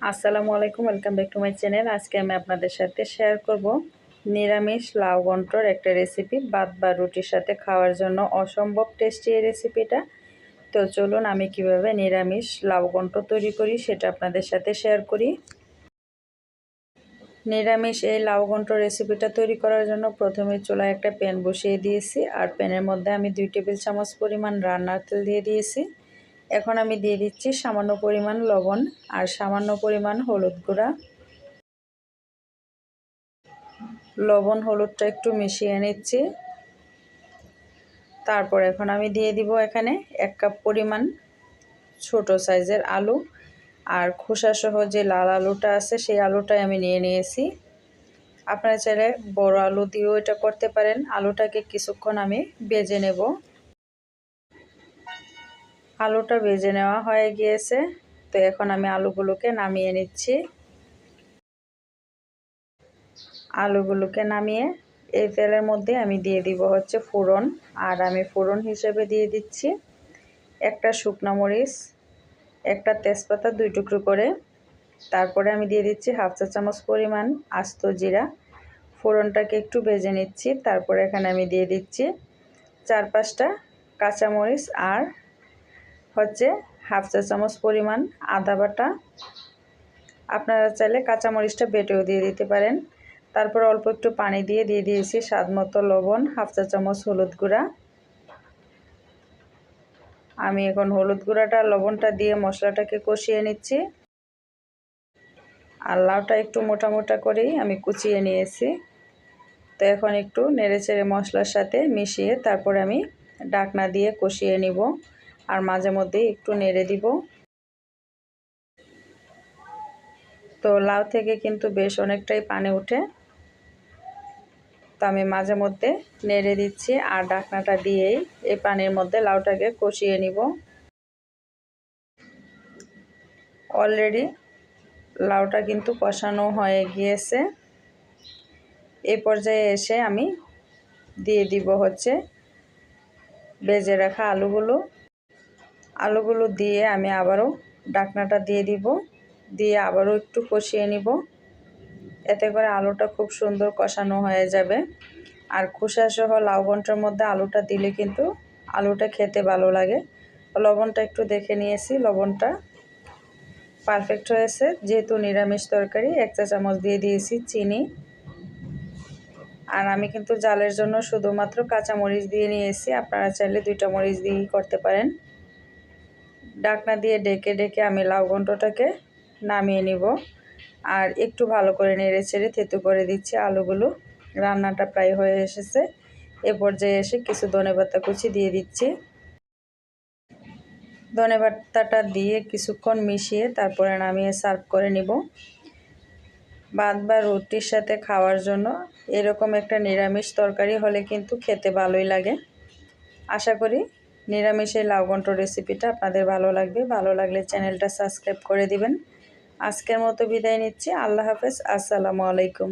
আসসালামু আলাইকুম welcome back to my channel আজকে আমি আপনাদের সাথে শেয়ার করব নিরামিষ লাউ ঘন্টর একটা রেসিপি ভাত বা রুটির সাথে খাওয়ার জন্য অসম্ভব টেস্টি এই রেসিপিটা তো চলুন আমি কীভাবে নিরামিষ লাউ ঘন্ট তৈরি করি সেটা আপনাদের সাথে শেয়ার করি। নিরামিষ এই লাউ ঘন্ট রেসিপিটা তৈরি করার জন্য প্রথমে চুলায় একটা প্যান বসিয়ে দিয়েছি, আর প্যানের মধ্যে আমি দুই টেবিল চামচ পরিমাণ রান্নার তেল দিয়ে দিয়েছি। এখন আমি দিয়ে দিচ্ছি সামান্য পরিমাণ লবণ আর সামান্য পরিমাণ হলুদ গুঁড়া। লবণ হলুদটা একটু মিশিয়ে নিচ্ছি। তারপর এখন আমি দিয়ে দিব এখানে এক কাপ পরিমাণ ছোট সাইজের আলু। আর খোসাসহ যে লাল আলুটা আছে সেই আলুটাই আমি নিয়ে নিয়েছি। আপনারা চাইলে বড় আলু দিয়েও এটা করতে পারেন। আলুটাকে কিছুক্ষণ আমি বেজে নেব। আলুটা ভেজে নেওয়া হয়ে গিয়েছে। তো এখন আমি আলুগুলোকে নামিয়ে নিচ্ছি। আলুগুলোকে নামিয়ে এই তেলের মধ্যে আমি দিয়ে দিব হচ্ছে ফোড়ন। আর আমি ফোড়ন হিসেবে দিয়ে দিচ্ছি একটা শুকনো মরিচ, একটা তেজপাতা দুই টুকরো করে। তারপরে আমি দিয়ে দিচ্ছি হাফ চা চামচ পরিমাণ আস্ত জিরা। ফোড়নটাকে একটু ভেজে নিচ্ছি। তারপরে এখানে আমি দিয়ে দিচ্ছি চার পাঁচটা কাঁচামরিচ আর হচ্ছে হাফ চা চামচ পরিমাণ আদা বাটা। আপনারা চাইলে কাঁচামরিচটা বেটেও দিয়ে দিতে পারেন। তারপর অল্প একটু পানি দিয়ে দিয়ে দিয়েছি স্বাদ মতো লবণ, হাফ চা চামচ হলুদ গুঁড়া। আমি এখন হলুদ গুঁড়াটা, লবণটা দিয়ে মশলাটাকে কষিয়ে নিচ্ছি। আর লাউটা একটু মোটা মোটা করেই আমি কুচিয়ে নিয়েছি। তো এখন একটু নেড়ে চেড়ে মশলার সাথে মিশিয়ে তারপর আমি ডাকনা দিয়ে কষিয়ে নিব। আর মাঝে মধ্যে একটু নেড়ে দিব। তো লাউ থেকে কিন্তু বেশ অনেকটাই পানি উঠে তো আমি মাঝে মধ্যে নেড়ে দিচ্ছি আর ডাকনাটা দিয়েই এই পানির মধ্যে লাউটাকে কষিয়ে নিব। অলরেডি লাউটা কিন্তু কষানো হয়ে গিয়েছে। এই পর্যায়ে এসে আমি দিয়ে দিব হচ্ছে বেজে রাখা আলুগুলো। আলুগুলো দিয়ে আমি আবারও ডাকনাটা দিয়ে দিব। দিয়ে আবারও একটু কষিয়ে নিব। এতে করে আলুটা খুব সুন্দর কষানো হয়ে যাবে। আর খোসাসহ লাউ ঘণ্টার মধ্যে আলুটা দিলে কিন্তু আলুটা খেতে ভালো লাগে। লবণটা একটু দেখে নিয়েছি, লবণটা পারফেক্ট হয়েছে। যেহেতু নিরামিষ তরকারি, এক চা চামচ দিয়ে দিয়েছি চিনি। আর আমি কিন্তু জালের জন্য শুধুমাত্র কাঁচা মরিচ দিয়ে নিয়েছি। আপনারা চাইলে দুইটা মরিচ দিয়েই করতে পারেন। ডাকনা দিয়ে ডেকে ডেকে আমি লাউ ঘন্টটাকে নামিয়ে নিব। আর একটু ভালো করে নেড়ে ছেড়ে থেতু করে দিচ্ছি আলুগুলো। রান্নাটা প্রায় হয়ে এসেছে। এ পর্যায়ে এসে কিছু ধনে পাতা কুচি দিয়ে দিচ্ছি। ধনে পাতাটা দিয়ে কিছুক্ষণ মিশিয়ে তারপরে নামিয়ে সার্ভ করে নিব। ভাত বা রুটির সাথে খাওয়ার জন্য এরকম একটা নিরামিষ তরকারি হলে কিন্তু খেতে ভালোই লাগে। আশা করি নিরামিষের লাউগন্ট রেসিপিটা আপনাদের ভালো লাগবে, ভালো লাগলে চ্যানেলটা সাবস্ক্রাইব করে দিবেন। আজকের মতো বিদায় নিচ্ছি, আল্লাহ হাফেজ, আসসালামু আলাইকুম।